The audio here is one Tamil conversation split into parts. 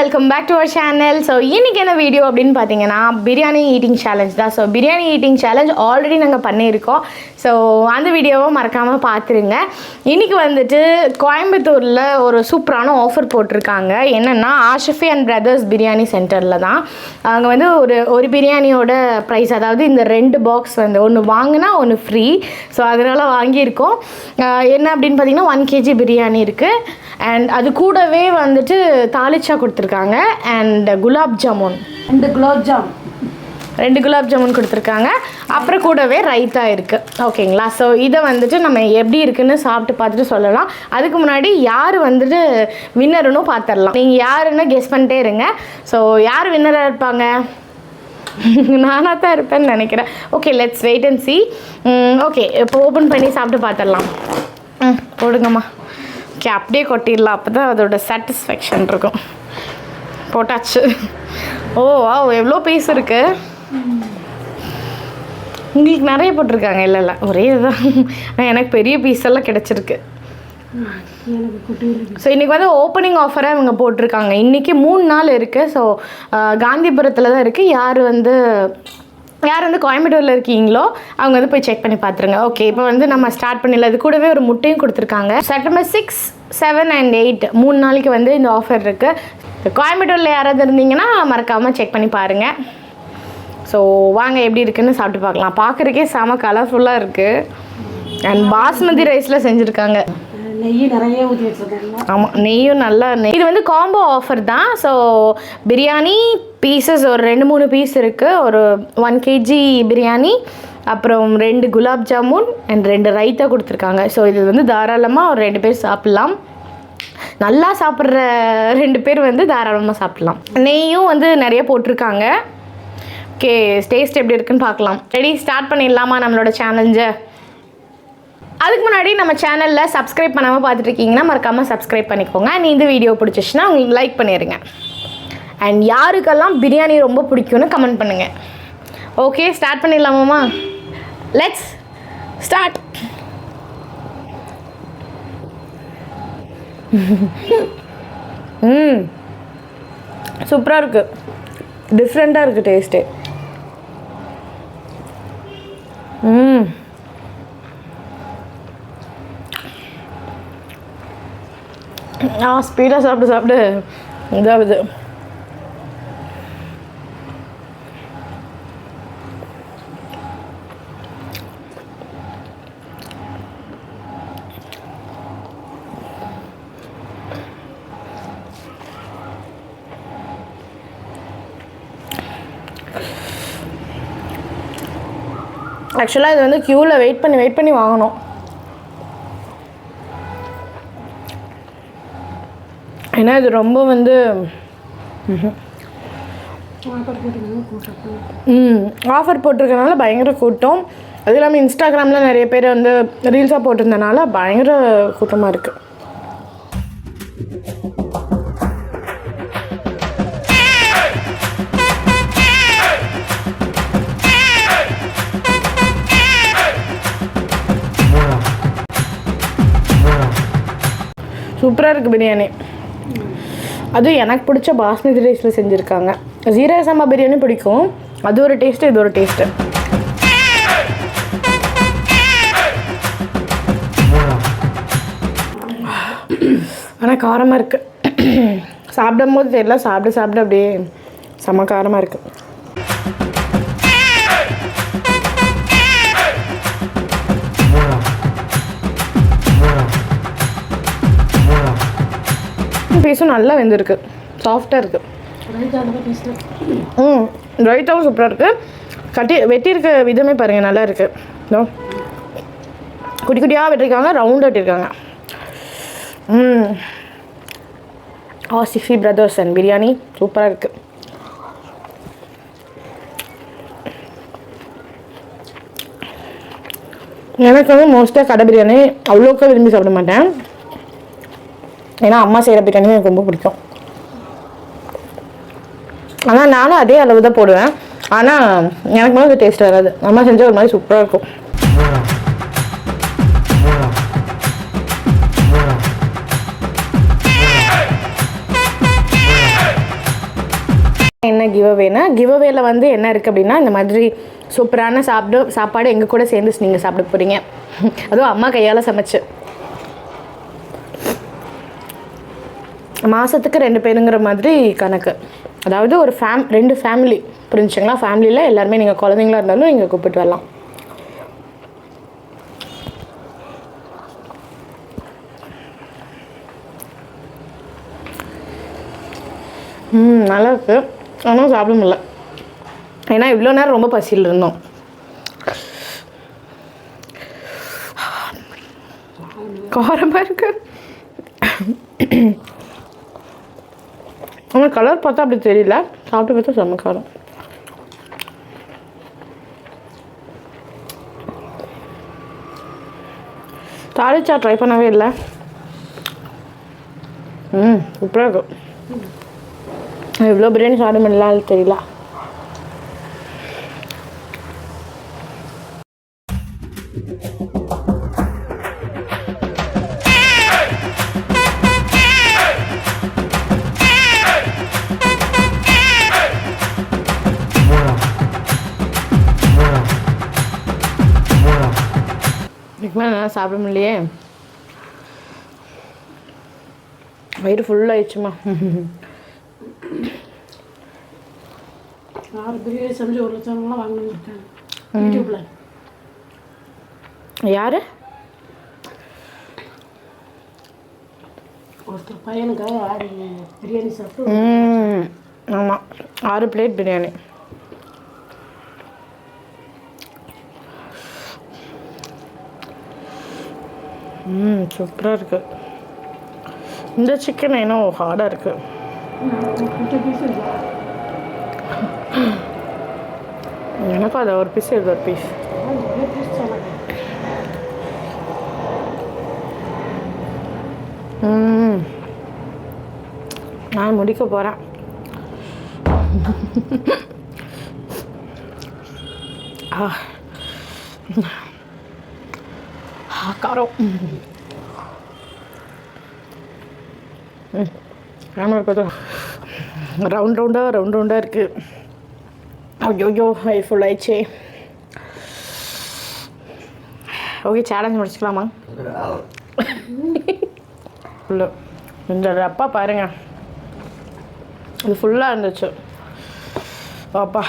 Welcome back to our channel so இன்றைக்கி என்ன வீடியோ அப்படின்னு பார்த்தீங்கன்னா பிரியாணி ஈட்டிங் சேலஞ்ச் தான். So biryani eating challenge already நாங்கள் பண்ணியிருக்கோம். ஸோ அந்த வீடியோவை மறக்காமல் பார்த்துருங்க இன்னைக்கு வந்துட்டு கோயம்புத்தூரில் ஒரு சூப்பரான ஆஃபர் போட்டிருக்காங்க. என்னென்னா ஆஷஃபி அண்ட் பிரதர்ஸ் பிரியாணி சென்டரில் தான். அங்கே வந்து ஒரு ஒரு பிரியாணியோட ப்ரைஸ் அதாவது இந்த ரெண்டு பாக்ஸ் வந்து ஒன்று வாங்கினா ஒன்று ஃப்ரீ ஸோ அதனால் வாங்கியிருக்கோம். என்ன அப்படின்னு பார்த்தீங்கன்னா ஒன் கேஜி பிரியாணி இருக்குது அண்ட் அது கூடவே வந்துட்டு தாலிச்சா கொடுத்துருக்காங்க. அண்ட் குலாப் ஜாமுன். ரெண்டு குலாப் ஜாம். ரெண்டு குலாப் ஜாமுன் கொடுத்துருக்காங்க. அப்புறம் கூடவே ரைத்தா இருக்குது ஓகேங்களா? ஸோ இதை வந்துட்டு நம்ம எப்படி இருக்குன்னு சாப்பிட்டு பார்த்துட்டு சொல்லலாம். அதுக்கு முன்னாடி யார் வந்துட்டு வின்னர்னு பார்த்துடலாம். நீங்கள் யாருன்னு கெஸ் பண்ணிட்டே இருங்க. ஸோ யார் வின்னராக இருப்பாங்க? நானாக தான் இருப்பேன்னு நினைக்கிறேன். Okay let's wait and see okay இப்போ ஓப்பன் பண்ணி சாப்பிட்டு பார்த்துடலாம். ம் போடுங்கம்மா. ஓகே அப்படியே கொட்டிடலாம். அப்போ தான் அதோட சாட்டிஸ்ஃபேக்ஷன் இருக்கும். போட்டாச்சு. ஓ வா எவ்வளோ பீஸ் இருக்கு? உங்களுக்கு நிறைய போட்டிருக்காங்க இல்லை இல்லை. ஒரே இதுதான். எனக்கு பெரிய பீஸ் எல்லாம் கிடச்சிருக்கு. ஸோ இன்றைக்கி வந்து ஓப்பனிங் ஆஃபராக இவங்க போட்டிருக்காங்க. இன்றைக்கி மூணு நாள் இருக்குது ஸோ காந்திபுரத்தில் தான் இருக்குது யார் வந்து யார் வந்து கோயம்புத்தூரில் இருக்கீங்களோ அவங்க வந்து போய் செக் பண்ணி பார்த்துருங்க ஓகே இப்போ வந்து நம்ம ஸ்டார்ட் பண்ணிடலாம். அது கூடவே ஒரு முட்டையும் கொடுத்துருக்காங்க. September six seven and eight மூணு நாளைக்கு வந்து இந்த ஆஃபர் இருக்குது கோயம்புத்தூரில் யாராவது இருந்தீங்கன்னா மறக்காமல் செக் பண்ணி பாருங்கள் ஸோ வாங்க எப்படி இருக்குன்னு சாப்பிட்டு பார்க்கலாம். பார்க்குறக்கே செம கலர்ஃபுல்லாக இருக்குது அண்ட் பாஸ்மதி ரைஸில் செஞ்சுருக்காங்க. ஆமாம் நெய்யும் நல்லா நெய். இது வந்து காம்போ ஆஃபர் தான். ஸோ பிரியாணி பீசஸ் ஒரு ரெண்டு மூணு பீஸ் இருக்குது ஒரு ஒன் கேஜி பிரியாணி அப்புறம் ரெண்டு குலாப் ஜாமுன் அண்ட் ரெண்டு ரைத்தா கொடுத்துருக்காங்க. ஸோ இது வந்து தாராளமாக ஒரு ரெண்டு பேர் சாப்பிட்லாம். நல்லா சாப்பிட்ற ரெண்டு பேர் வந்து தாராளமாக சாப்பிட்லாம். நெய்யும் வந்து நிறைய போட்டிருக்காங்க. ஓகே டேஸ்ட் எப்படி இருக்குன்னு பார்க்கலாம். ரெடி ஸ்டார்ட் பண்ணிடலாமா நம்மளோட சேலஞ்சை அதுக்கு முன்னாடி நம்ம சேனலில் சப்ஸ்கிரைப் பண்ணாமல் பார்த்துட்ருக்கீங்கன்னா மறக்காமல் சப்ஸ்கிரைப் பண்ணிக்கோங்க. அண்ட் இந்த வீடியோ பிடிச்சிச்சுன்னா உங்களுக்கு லைக் பண்ணிடுங்க அண்ட் யாருக்கெல்லாம் பிரியாணி ரொம்ப பிடிக்கும்னு கமெண்ட் பண்ணுங்கள் ஓகே ஸ்டார்ட் பண்ணிடலாமாம்மா? லெட்ஸ் ஸ்டார்ட் ம். சூப்பராக இருக்குது டிஃப்ரெண்ட்டாக இருக்குது டேஸ்ட்டு ம். ஆ ஸ்பீடாக சாப்பிட்டு சாப்பிட்டு இதாகுது. ஆக்சுவலாக இது வந்து க்யூவில் வெயிட் பண்ணி வெயிட் பண்ணி வாங்கணும். ஏன்னா இது ரொம்ப வந்து ஆஃபர் ம் ஆஃபர் போட்டிருக்கனால பயங்கர கூட்டம். அது இல்லாமல் இன்ஸ்டாகிராமில் நிறைய பேர் வந்து ரீல்ஸாக போட்டிருந்தனால பயங்கர கூட்டமாக இருக்குது சூப்பராக இருக்குது பிரியாணி. அதுவும் எனக்கு பிடிச்ச பாஸ்மதி ரைஸில் செஞ்சுருக்காங்க. ஜீரக சம்பா பிரியாணி பிடிக்கும். அது ஒரு டேஸ்ட்டு இது ஒரு டேஸ்ட்டு ஆனால் காரமாக இருக்குது சாப்பிடும் போது தெரியல சாப்பிட சாப்பிட அப்படியே செம காரமாக இருக்குது பீஸும் நல்லா வெந்திருக்கு. சாஃப்டாக இருக்குது ம் ரைட்டாவும் சூப்பராக இருக்குது கட்டி வெட்டியிருக்க விதமே பாருங்கள் நல்லா இருக்குது குட்டி குட்டியாக வெட்டிருக்காங்க ரவுண்டாக வெட்டியிருக்காங்க ம். ஆ சிஃபி பிரதர்ஸ் அண்ட் பிரியாணி சூப்பராக இருக்குது எனக்கு வந்து மோஸ்ட்டாக கடை பிரியாணி அவ்வளோக்கா விரும்பி சாப்பிட மாட்டேன். ஏன்னா அம்மா செய்கிற பிரியாணி எனக்கு ரொம்ப பிடிக்கும். ஆனால் நானும் அதே அளவு தான் போடுவேன். ஆனால் எனக்கு மேலே அது டேஸ்ட் வராது. அம்மா செஞ்சால் ஒரு மாதிரி சூப்பராக இருக்கும். என்ன கிவ்அவேனா கிவ்அவேல வந்து என்ன இருக்குது அப்படின்னா இந்த மாதிரி சூப்பரான சாப்பிட சாப்பாடு எங்கள் கூட சேர்ந்து நீங்கள் சாப்பிட போகிறீங்க அதுவும் அம்மா கையால் சமைச்சு. மாதத்துக்கு ரெண்டு பேருங்கிற மாதிரி கணக்கு. அதாவது ஒரு ஃபேம் ரெண்டு ஃபேமிலி புரிஞ்சுங்களா? ஃபேமிலியில் எல்லாருமே நீங்கள் குழந்தைங்களா இருந்தாலும் நீங்கள் கூப்பிட்டு வரலாம். ம் நல்லா இருக்கு. ஆனால் சாப்பிட முடியல ஏன்னா இவ்வளோ நேரம் ரொம்ப பசியில் இருந்தோம். காரமாக இருக்கு. ஆனால் கலர் பார்த்தா அப்படி தெரியல. சாப்பிட்டு பார்த்தா செம்ம காரம். தாளிச்சா ட்ரை பண்ணவே இல்லை. ம் சூப்பராக இருக்கும் எவ்வளோ பிரியாணி சாப்பிட முடியல தெரியல. நல்லா சாப்பிட முடியலையே. வயிறு ஃபுல்லாகிடுச்சுமா ஆறு பிரியாணி செஞ்சு ஒரு லட்சம்லாம் வாங்கினு இருக்காங்க யூடியூப்பில் யார்? ஒருத்தர் பையனுக்காக ஆறு பிரியாணி சாப்பிட்டு ஆமாம் ஆறு பிளேட் பிரியாணி. ம் சூப்பராக இருக்குது இந்த சிக்கன் இன்னும் ஹார்டாக இருக்கு. எனக்கும் அது ஒரு பீஸ் இது ஒரு பீஸ் ம் நான் முடிக்க போகிறேன் ஆ, காரம் ம் கேமரா ரவுண்ட் ரவுண்டாக ரவுண்ட் ரவுண்டாக இருக்குது ஐயோ ஐ ஃபுல் ஆயிடுச்சே. ஓகே சேலஞ்ச் முடிச்சுக்கலாமா? இல்லை இந்த அப்பா பாருங்க. இது ஃபுல்லாக இருந்துச்சு. அப்பா.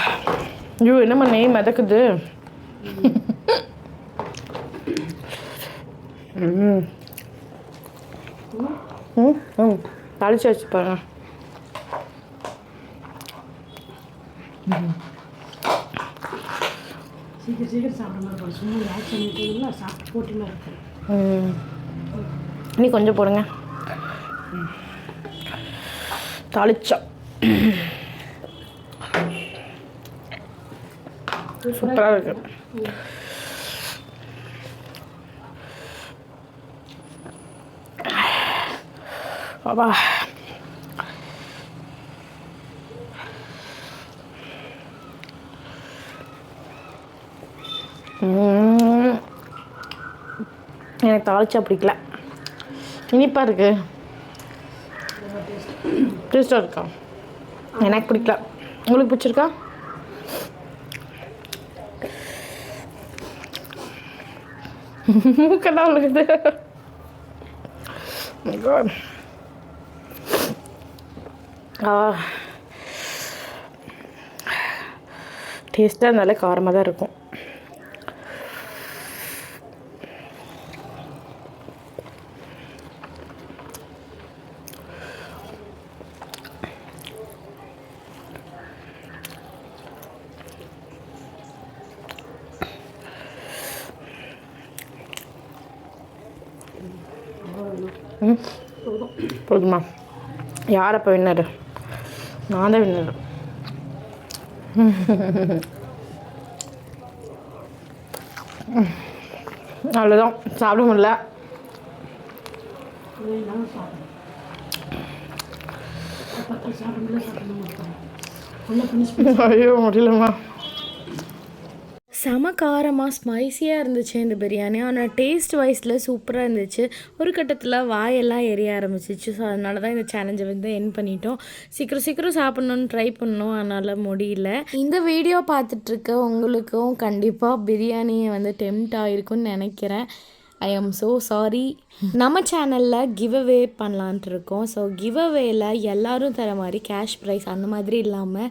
ஐயோ என்னம்மா நெய் மிதக்குது? ம். ம் ம். தாளிச்சு வச்சு பாருங்க. சீக்கிரம் சீக்கிரம் சும்மா பண்ணிட்டீங்கன்னா சாப்பிட்டு நீ கொஞ்சம் போடுங்க. ம். தாளிச்சோம் சூப்பராக இருக்கு. அப்பா hmm. எனக்கு தாளிச்சா பிடிக்கல. இனிப்பாக இருக்கு. டேஸ்ட்டாக இருக்கா? எனக்கு பிடிக்கல. உங்களுக்கு பிடிச்சிருக்கா? மூக்கெல்லாம் உங்களுக்கு டேஸ்ட்டாக இருந்தாலே காரமாக தான் இருக்கும். போதுமா. யார் அப்போ வின்னரு நான் தான் வின்னரு அவ்வளோதான் சாப்பிட முடியல இல்லாமல் சாப்பிடணும் பத்து சாப்பிட சாப்பிடணும் உள்ள ஃபினிஷ் ஐயோ முடியலம்மா செம காரமாக ஸ்பைசியாக இருந்துச்சு இந்த பிரியாணி. ஆனால் டேஸ்ட் வைஸில் சூப்பராக இருந்துச்சு. ஒரு கட்டத்தில் வாயெல்லாம் எரிய ஆரம்பிச்சிச்சு. ஸோ அதனால தான் இந்த சேலஞ்சை வந்து என் பண்ணிட்டோம். சீக்கிரம் சீக்கிரம் சாப்பிட்ணுன்னு ட்ரை பண்ணோம். அதனால் முடியல. இந்த வீடியோ பார்த்துட்ருக்க உங்களுக்கும் கண்டிப்பாக பிரியாணியை வந்து டெம்ட் ஆகிருக்குன்னு நினைக்கிறேன். ஐ ஆம் ஸோ சாரி நம்ம சேனலில் கிவ் அவே பண்ணலான்ட்டு இருக்கோம். ஸோ கிவ் அவேல எல்லோரும் தர மாதிரி கேஷ் ப்ரைஸ் அந்த மாதிரி இல்லாமல்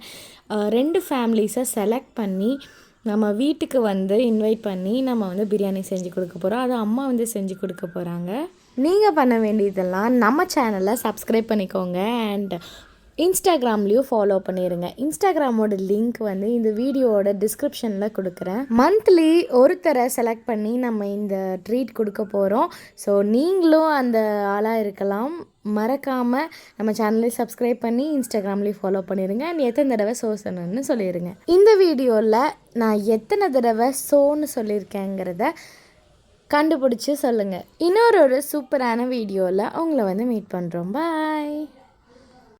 ரெண்டு ஃபேமிலிஸை செலக்ட் பண்ணி நம்ம வீட்டுக்கு வந்து இன்வைட் பண்ணி நம்ம வந்து பிரியாணி செஞ்சு கொடுக்க போகிறோம் அது அம்மா வந்து செஞ்சு கொடுக்க போகிறாங்க நீங்கள் பண்ண வேண்டியதெல்லாம் நம்ம சேனலை சப்ஸ்கிரைப் பண்ணிக்கோங்க அண்ட் இன்ஸ்டாகிராம்லேயும் ஃபாலோ பண்ணிடுங்க இன்ஸ்டாகிராமோட லிங்க் வந்து இந்த வீடியோவோட டிஸ்கிரிப்ஷனில் கொடுக்குறேன். மந்த்லி ஒருத்தரை செலக்ட் பண்ணி நம்ம இந்த ட்ரீட் கொடுக்க போகிறோம் ஸோ நீங்களும் அந்த ஆளாக இருக்கலாம். மறக்காமல் நம்ம சேனலையும் சப்ஸ்கிரைப் பண்ணி இன்ஸ்டாகிராம்லேயும் ஃபாலோ பண்ணிடுங்க அண்ட் எத்தனை தடவை சோ சொன்னு சொல்லிடுங்க இந்த வீடியோவில் நான் எத்தனை தடவை சோன்னு சொல்லியிருக்கேங்கிறத கண்டுபிடிச்சி சொல்லுங்கள் இன்னொரு ஒரு சூப்பரான வீடியோவில் உங்களை வந்து மீட் பண்ணுறோம் பாய்